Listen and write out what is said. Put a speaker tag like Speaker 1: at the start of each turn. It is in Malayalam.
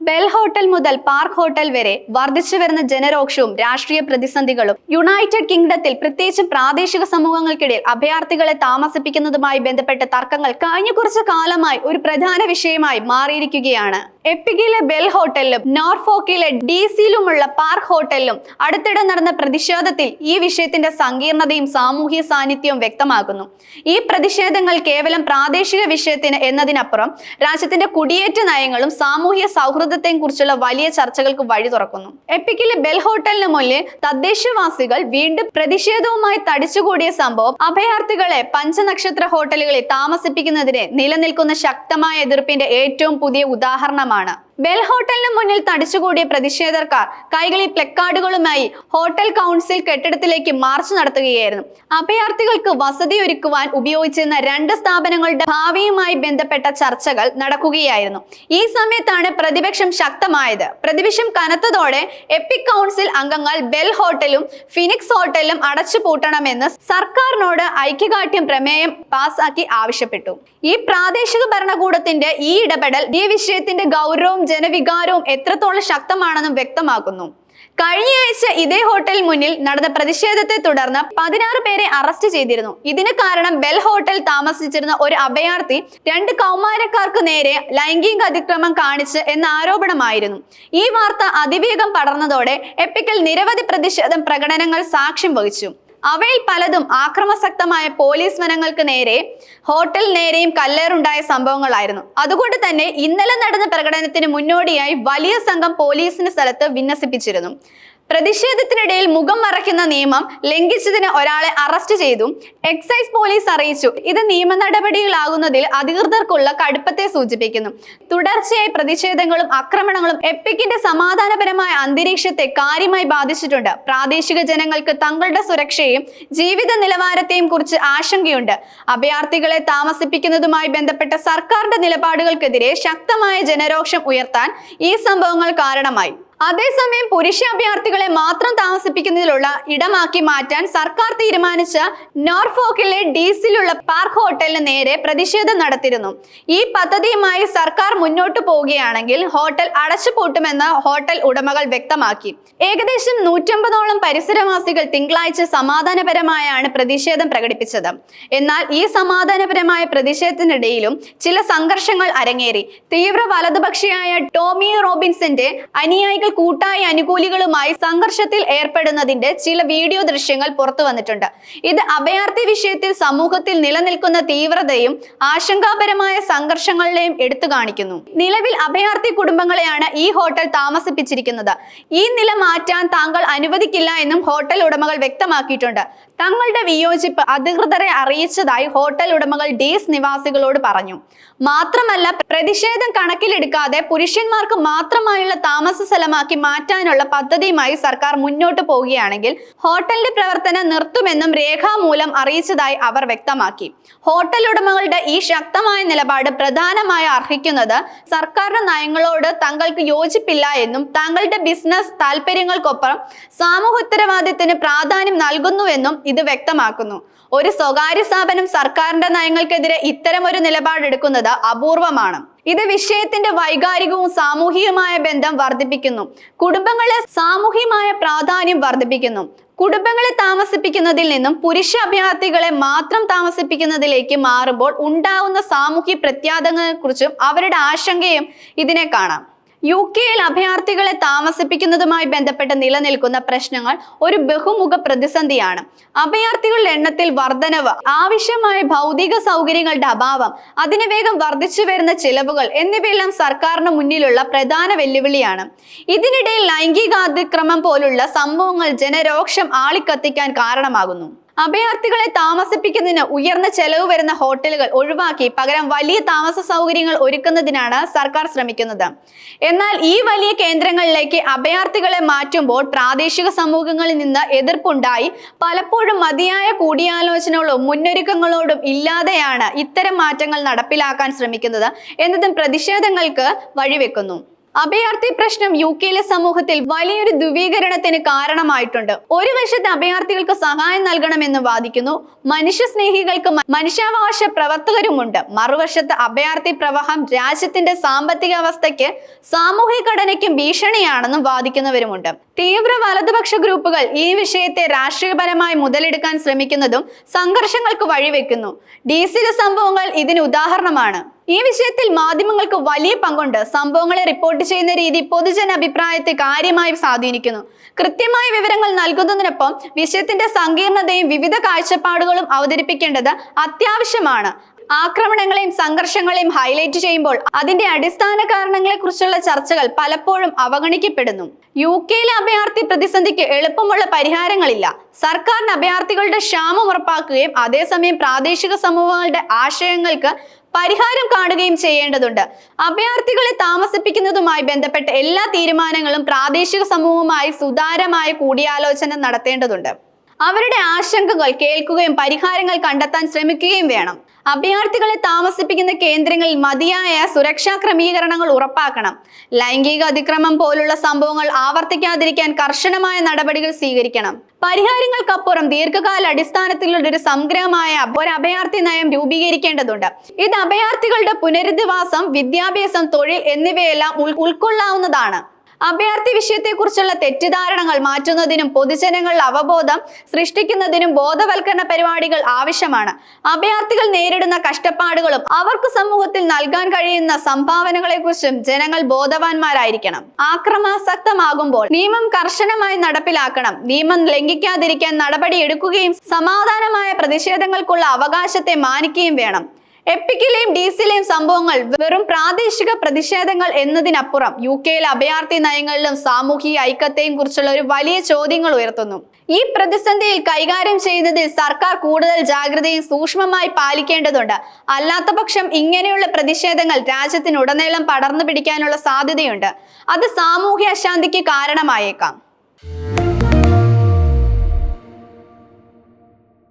Speaker 1: ബെൽ ഹോട്ടൽ മുതൽ പാർക്ക് ഹോട്ടൽ വരെ വർദ്ധിച്ചു വരുന്ന ജനരോക്ഷവും രാഷ്ട്രീയ പ്രതിസന്ധികളും യുണൈറ്റഡ് കിങ്ഡത്തിൽ പ്രത്യേകിച്ച് പ്രാദേശിക സമൂഹങ്ങൾക്കിടയിൽ അഭയാർത്ഥികളെ താമസിപ്പിക്കുന്നതുമായി ബന്ധപ്പെട്ട തർക്കങ്ങൾ കഴിഞ്ഞ കുറച്ചു കാലമായി ഒരു പ്രധാന വിഷയമായി മാറിയിരിക്കുകയാണ്. എപ്പിക്കിലെ ബെൽ ഹോട്ടലിലും നോർഫോക്കിലെ ഡി സിയിലുമുള്ള പാർക്ക് ഹോട്ടലിലും അടുത്തിടെ നടന്ന പ്രതിഷേധത്തിൽ ഈ വിഷയത്തിന്റെ സങ്കീർണതയും സാമൂഹ്യ സാന്നിധ്യവും വ്യക്തമാക്കുന്നു. ഈ പ്രതിഷേധങ്ങൾ കേവലം പ്രാദേശിക വിഷയത്തിന് എന്നതിനപ്പുറം രാജ്യത്തിന്റെ കുടിയേറ്റ നയങ്ങളും സാമൂഹ്യ സൗഹൃദത്തെയും കുറിച്ചുള്ള വലിയ ചർച്ചകൾക്ക് വഴി തുറക്കുന്നു. എപ്പിക്കിലെ ബെൽ ഹോട്ടലിന് മുന്നിൽ തദ്ദേശവാസികൾ വീണ്ടും പ്രതിഷേധവുമായി തടിച്ചുകൂടിയ സംഭവം അഭയാർത്ഥികളെ പഞ്ചനക്ഷത്ര ഹോട്ടലുകളിൽ താമസിപ്പിക്കുന്നതിന് നിലനിൽക്കുന്ന ശക്തമായ എതിർപ്പിന്റെ ഏറ്റവും പുതിയ ഉദാഹരണമാണ്. ನಿರ್ಮಾಣ ബെൽ ഹോട്ടലിന് മുന്നിൽ തടിച്ചുകൂടിയ പ്രതിഷേധക്കാർ കൈകളിൽ പ്ലക്കാർഡുകളുമായി ഹോട്ടൽ കൗൺസിൽ കെട്ടിടത്തിലേക്ക് മാർച്ച് നടത്തുകയായിരുന്നു. അഭയാർത്ഥികൾക്ക് വസതി ഒരുക്കുവാൻ ഉപയോഗിച്ചിരുന്ന രണ്ട് സ്ഥാപനങ്ങളുടെ ഭാവിയുമായി ബന്ധപ്പെട്ട ചർച്ചകൾ നടക്കുകയായിരുന്നു. ഈ സമയത്താണ് പ്രതിപക്ഷം ശക്തമായത്. പ്രതിപക്ഷം കനത്തതോടെ എപ്പിക് കൗൺസിൽ അംഗങ്ങൾ ബെൽ ഹോട്ടലും ഫിനിക്സ് ഹോട്ടലും അടച്ചുപൂട്ടണമെന്ന് സർക്കാരിനോട് ഐക്യദാർഢ്യം പ്രമേയം പാസാക്കി ആവശ്യപ്പെട്ടു. ഈ പ്രാദേശിക ഭരണകൂടത്തിന്റെ ഈ ഇടപെടൽ ഈ വിഷയത്തിന്റെ ഗൗരവവും ജനവികാരവും എത്രത്തോളം ശക്തമാണെന്നും വ്യക്തമാക്കുന്നു. കഴിഞ്ഞയാഴ്ച ഇതേ ഹോട്ടൽ മുന്നിൽ നടന്ന പ്രതിഷേധത്തെ തുടർന്ന് പതിനാറ് പേരെ അറസ്റ്റ് ചെയ്തിരുന്നു. ഇതിന് കാരണം ബെൽ ഹോട്ടൽ താമസിച്ചിരുന്ന ഒരു അഭയാർത്ഥി രണ്ട് കൗമാരക്കാർക്ക് നേരെ ലൈംഗിക അതിക്രമം കാണിച്ച് എന്ന ആരോപണമായിരുന്നു. ഈ വാർത്ത അതിവേഗം പടർന്നതോടെ എപ്പിക്കൽ നിരവധി പ്രതിഷേധം പ്രകടനങ്ങൾ സാക്ഷ്യം വഹിച്ചു. അവയിൽ പലതും ആക്രമസക്തമായ പോലീസ് വനങ്ങൾക്ക് നേരെ ഹോട്ടൽ നേരെയും കല്ലേറുണ്ടായ സംഭവങ്ങളായിരുന്നു. അതുകൊണ്ട് തന്നെ ഇന്നലെ നടന്ന പ്രകടനത്തിന് മുന്നോടിയായി വലിയ സംഘം പോലീസിന് സ്ഥലത്ത് വിന്യസിപ്പിച്ചിരുന്നു. പ്രതിഷേധത്തിനിടയിൽ മുഖം മറയ്ക്കുന്ന നിയമം ലംഘിച്ചതിന് ഒരാളെ അറസ്റ്റ് ചെയ്തു. എക്സൈസ് പോലീസ് അറിയിച്ചു. ഇത് നിയമ നടപടികളാകുന്നതിൽ അധികൃതർക്കുള്ള കടുപ്പത്തെ സൂചിപ്പിക്കുന്നു. തുടർച്ചയായി പ്രതിഷേധങ്ങളും ആക്രമണങ്ങളും എപ്പിക്കിന്റെ സമാധാനപരമായ അന്തരീക്ഷത്തെ കാര്യമായി ബാധിച്ചിട്ടുണ്ട്. പ്രാദേശിക ജനങ്ങൾക്ക് തങ്ങളുടെ സുരക്ഷയും ജീവിത നിലവാരത്തെയും കുറിച്ച് ആശങ്കയുണ്ട്. അഭയാർത്ഥികളെ താമസിപ്പിക്കുന്നതുമായി ബന്ധപ്പെട്ട സർക്കാരിന്റെ നിലപാടുകൾക്കെതിരെ ശക്തമായ ജനരോക്ഷം ഉയർത്താൻ ഈ സംഭവങ്ങൾ കാരണമായി. അതേസമയം പുരുഷ അഭയാർത്ഥികളെ മാത്രം താമസിപ്പിക്കുന്നതിലുള്ള ഇടമാക്കി മാറ്റാൻ സർക്കാർ തീരുമാനിച്ച നോർഫോക്കിലെ ഡീസിലുള്ള പാർക്ക് ഹോട്ടലിന് നേരെ പ്രതിഷേധം നടത്തിയിരുന്നു. ഈ പദ്ധതിയുമായി സർക്കാർ മുന്നോട്ട് പോവുകയാണെങ്കിൽ ഹോട്ടൽ അടച്ചുപൂട്ടുമെന്ന് ഹോട്ടൽ ഉടമകൾ വ്യക്തമാക്കി. ഏകദേശം നൂറ്റമ്പതോളം പരിസരവാസികൾ തിങ്കളാഴ്ച സമാധാനപരമായാണ് പ്രതിഷേധം പ്രകടിപ്പിച്ചത്. എന്നാൽ ഈ സമാധാനപരമായ പ്രതിഷേധത്തിനിടയിലും ചില സംഘർഷങ്ങൾ അരങ്ങേറി. തീവ്ര വലതുപക്ഷിയായ ടോമി റോബിൻസിന്റെ അനുയായികൾ കൂട്ടായ അനുകൂലികളുമായി സംഘർഷത്തിൽ ഏർപ്പെടുന്നതിന്റെ ചില വീഡിയോ ദൃശ്യങ്ങൾ പുറത്തു വന്നിട്ടുണ്ട്. ഇത് അഭയാർത്ഥി വിഷയത്തിൽ സമൂഹത്തിൽ നിലനിൽക്കുന്ന തീവ്രതയും ആശങ്കാപരമായ സംഘർഷങ്ങളുടെയും എടുത്തു കാണിക്കുന്നു. നിലവിൽ അഭയാർത്ഥി കുടുംബങ്ങളെയാണ് ഈ ഹോട്ടൽ താമസിപ്പിച്ചിരിക്കുന്നത്. ഈ നില മാറ്റാൻ താങ്കൾ അനുവദിക്കില്ല എന്നും ഹോട്ടൽ ഉടമകൾ വ്യക്തമാക്കിയിട്ടുണ്ട്. തങ്ങളുടെ വിയോജിപ്പ് അധികൃതരെ അറിയിച്ചതായി ഹോട്ടൽ ഉടമകൾ ഡീസ് നിവാസികളോട് പറഞ്ഞു. മാത്രമല്ല പ്രതിഷേധം കണക്കിലെടുക്കാതെ പുരുഷന്മാർക്ക് മാത്രമായുള്ള താമസ സ്ഥലമാക്കി മാറ്റാനുള്ള പദ്ധതിയുമായി സർക്കാർ മുന്നോട്ട് പോവുകയാണെങ്കിൽ ഹോട്ടലിന്റെ പ്രവർത്തനം നിർത്തുമെന്നും രേഖാമൂലം അറിയിച്ചതായി അവർ വ്യക്തമാക്കി. ഹോട്ടൽ ഉടമകളുടെ ഈ ശക്തമായ നിലപാട് പ്രധാനമായി അർഹിക്കുന്നത് സർക്കാരിന്റെ നയങ്ങളോട് തങ്ങൾക്ക് യോജിപ്പില്ല എന്നും തങ്ങളുടെ ബിസിനസ് താല്പര്യങ്ങൾക്കൊപ്പം സാമൂഹ്യ ഉത്തരവാദിത്തത്തിന് പ്രാധാന്യം നൽകുന്നുവെന്നും ഇത് വ്യക്തമാക്കുന്നു. ഒരു സ്വകാര്യ സ്ഥാപനം സർക്കാരിന്റെ നയങ്ങൾക്കെതിരെ ഇത്തരം ഒരു നിലപാടെടുക്കുന്നത് അപൂർവമാണ്. ഇത് വിഷയത്തിന്റെ വൈകാരികവും സാമൂഹികമായ ബന്ധം വർദ്ധിപ്പിക്കുന്നു. കുടുംബങ്ങളെ സാമൂഹികമായ പ്രാധാന്യം വർദ്ധിപ്പിക്കുന്നു. കുടുംബങ്ങളെ താമസിപ്പിക്കുന്നതിൽ നിന്നും പുരുഷ അഭയാർത്ഥികളെ മാത്രം താമസിപ്പിക്കുന്നതിലേക്ക് മാറുമ്പോൾ ഉണ്ടാവുന്ന സാമൂഹ്യ പ്രത്യാഘാതങ്ങളെക്കുറിച്ചും അവരുടെ ആശങ്കയും ഇതിനെ കാണാം. യു കെയിൽ അഭയാർത്ഥികളെ താമസിപ്പിക്കുന്നതുമായി ബന്ധപ്പെട്ട് നിലനിൽക്കുന്ന പ്രശ്നങ്ങൾ ഒരു ബഹുമുഖ പ്രതിസന്ധിയാണ്. അഭയാർത്ഥികളുടെ എണ്ണത്തിൽ വർധനവ് ആവശ്യമായ ഭൗതിക സൗകര്യങ്ങളുടെ അഭാവം അതിനുവേഗം വർദ്ധിച്ചു വരുന്ന ചിലവുകൾ എന്നിവയെല്ലാം സർക്കാരിന് മുന്നിലുള്ള പ്രധാന വെല്ലുവിളിയാണ്. ഇതിനിടയിൽ ലൈംഗികാതിക്രമം പോലുള്ള സംഭവങ്ങൾ ജനരോക്ഷം ആളിക്കത്തിക്കാൻ കാരണമാകുന്നു. അഭയാർത്ഥികളെ താമസിപ്പിക്കുന്നതിന് ഉയർന്ന ചെലവ് വരുന്ന ഹോട്ടലുകൾ ഒഴിവാക്കി പകരം വലിയ താമസ സൗകര്യങ്ങൾ ഒരുക്കുന്നതിനാണ് സർക്കാർ ശ്രമിക്കുന്നത്. എന്നാൽ ഈ വലിയ കേന്ദ്രങ്ങളിലേക്ക് അഭയാർത്ഥികളെ മാറ്റുമ്പോൾ പ്രാദേശിക സമൂഹങ്ങളിൽ നിന്ന് എതിർപ്പുണ്ടായി. പലപ്പോഴും മതിയായ കൂടിയാലോചനകളും മുന്നൊരുക്കങ്ങളോടും ഇല്ലാതെയാണ് ഇത്തരം മാറ്റങ്ങൾ നടപ്പിലാക്കാൻ ശ്രമിക്കുന്നത് എന്നതും പ്രതിഷേധങ്ങൾക്ക് വഴിവെക്കുന്നു. അഭയാർത്ഥി പ്രശ്നം യു കെയിലെ സമൂഹത്തിൽ വലിയൊരു ധ്രുവീകരണത്തിന് കാരണമായിട്ടുണ്ട്. ഒരു വശത്ത് അഭയാർത്ഥികൾക്ക് സഹായം നൽകണമെന്ന് വാദിക്കുന്നു. മനുഷ്യ സ്നേഹികൾക്ക് മനുഷ്യാവകാശ പ്രവർത്തകരുമുണ്ട്. മറുവശത്ത് അഭയാർത്ഥി പ്രവാഹം രാജ്യത്തിന്റെ സാമ്പത്തിക അവസ്ഥയ്ക്ക് സാമൂഹിക ഘടനയ്ക്കും ഭീഷണിയാണെന്നും വാദിക്കുന്നവരുമുണ്ട്. തീവ്ര വലതുപക്ഷ ഗ്രൂപ്പുകൾ ഈ വിഷയത്തെ രാഷ്ട്രീയപരമായി മുതലെടുക്കാൻ ശ്രമിക്കുന്നതും സംഘർഷങ്ങൾക്ക് വഴിവെക്കുന്നു. ഡി സംഭവങ്ങൾ ഇതിന് ഉദാഹരണമാണ്. ഈ വിഷയത്തിൽ മാധ്യമങ്ങൾക്ക് വലിയ പങ്കുണ്ട്. സംഭവങ്ങളെ റിപ്പോർട്ട് ചെയ്യുന്ന രീതി പൊതുജന അഭിപ്രായത്തെ കാര്യമായി സ്വാധീനിക്കുന്നു. കൃത്യമായ വിവരങ്ങൾ നൽകുന്നതിനൊപ്പം വിഷയത്തിന്റെ സങ്കീർണതയും വിവിധ കാഴ്ചപ്പാടുകളും അവതരിപ്പിക്കേണ്ടത് അത്യാവശ്യമാണ്. ആക്രമണങ്ങളെയും സംഘർഷങ്ങളെയും ഹൈലൈറ്റ് ചെയ്യുമ്പോൾ അതിന്റെ അടിസ്ഥാന കാരണങ്ങളെ കുറിച്ചുള്ള ചർച്ചകൾ പലപ്പോഴും അവഗണിക്കപ്പെടുന്നു. യു കെയിലെ അഭയാർത്ഥി പ്രതിസന്ധിക്ക് എളുപ്പമുള്ള പരിഹാരങ്ങളില്ല. സർക്കാരിന് അഭയാർത്ഥികളുടെ ക്ഷാമം ഉറപ്പാക്കുകയും അതേസമയം പ്രാദേശിക സമൂഹങ്ങളുടെ ആശയങ്ങൾക്ക് പരിഹാരം കാണുകയും ചെയ്യേണ്ടതുണ്ട്. അഭയാർത്ഥികളെ താമസിപ്പിക്കുന്നതുമായി ബന്ധപ്പെട്ട എല്ലാ തീരുമാനങ്ങളും പ്രാദേശിക സമൂഹവുമായി സുതാരമായ കൂടിയാലോചന നടത്തേണ്ടതുണ്ട്. അവരുടെ ആശങ്കകൾ കേൾക്കുകയും പരിഹാരങ്ങൾ കണ്ടെത്താൻ ശ്രമിക്കുകയും വേണം. അഭയാർത്ഥികളെ താമസിപ്പിക്കുന്ന കേന്ദ്രങ്ങളിൽ മതിയായ സുരക്ഷാ ക്രമീകരണങ്ങൾ ഉറപ്പാക്കണം. ലൈംഗിക അതിക്രമം പോലുള്ള സംഭവങ്ങൾ ആവർത്തിക്കാതിരിക്കാൻ കർശനമായ നടപടികൾ സ്വീകരിക്കണം. പരിഹാരങ്ങൾക്കപ്പുറം ദീർഘകാല അടിസ്ഥാനത്തിലുള്ള ഒരു സംഗ്രഹമായ ഒരു അഭയാർത്ഥി നയം രൂപീകരിക്കേണ്ടതുണ്ട്. ഇത് അഭയാർത്ഥികളുടെ പുനരധിവാസം വിദ്യാഭ്യാസം തൊഴിൽ എന്നിവയെല്ലാം ഉൾ- ഉൾക്കൊള്ളാവുന്നതാണ്. അഭയാർത്ഥി വിഷയത്തെക്കുറിച്ചുള്ള തെറ്റിദ്ധാരണകൾ മാറ്റുന്നതിനും പൊതുജനങ്ങളിൽ അവബോധം സൃഷ്ടിക്കുന്നതിനും ബോധവൽക്കരണ പരിപാടികൾ ആവശ്യമാണ്. അഭയാർത്ഥികൾ നേരിടുന്ന കഷ്ടപ്പാടുകളും അവർക്ക് സമൂഹത്തിൽ നൽകാൻ കഴിയുന്ന സംഭാവനകളെക്കുറിച്ചും ജനങ്ങൾ ബോധവാന്മാരായിരിക്കണം. ആക്രമാസക്തമാകുമ്പോൾ നിയമം കർശനമായി നടപ്പിലാക്കണം. നിയമം ലംഘിക്കാതിരിക്കാൻ നടപടിയെടുക്കുകയും സമാധാനമായ പ്രതിഷേധങ്ങൾക്കുള്ള അവകാശത്തെ മാനിക്കുകയും വേണം. എപ്പിക്കിലെയും ഡീസിലെയും സംഭവങ്ങൾ വെറും പ്രാദേശിക പ്രതിഷേധങ്ങൾ എന്നതിനപ്പുറം യു കെയിലെ അഭയാർത്ഥി നയങ്ങളിലും സാമൂഹിക ഐക്യത്തെയും കുറിച്ചുള്ള ഒരു വലിയ ചോദ്യങ്ങൾ ഉയർത്തുന്നു. ഈ പ്രതിസന്ധിയിൽ കൈകാര്യം ചെയ്യുന്നതിൽ സർക്കാർ കൂടുതൽ ജാഗ്രതയും സൂക്ഷ്മമായി പാലിക്കേണ്ടതുണ്ട്. അല്ലാത്ത പക്ഷം ഇങ്ങനെയുള്ള പ്രതിഷേധങ്ങൾ രാജ്യത്തിനുടനീളം പടർന്നു പിടിക്കാനുള്ള സാധ്യതയുണ്ട്. അത് സാമൂഹ്യ അശാന്തിക്ക് കാരണമായേക്കാം.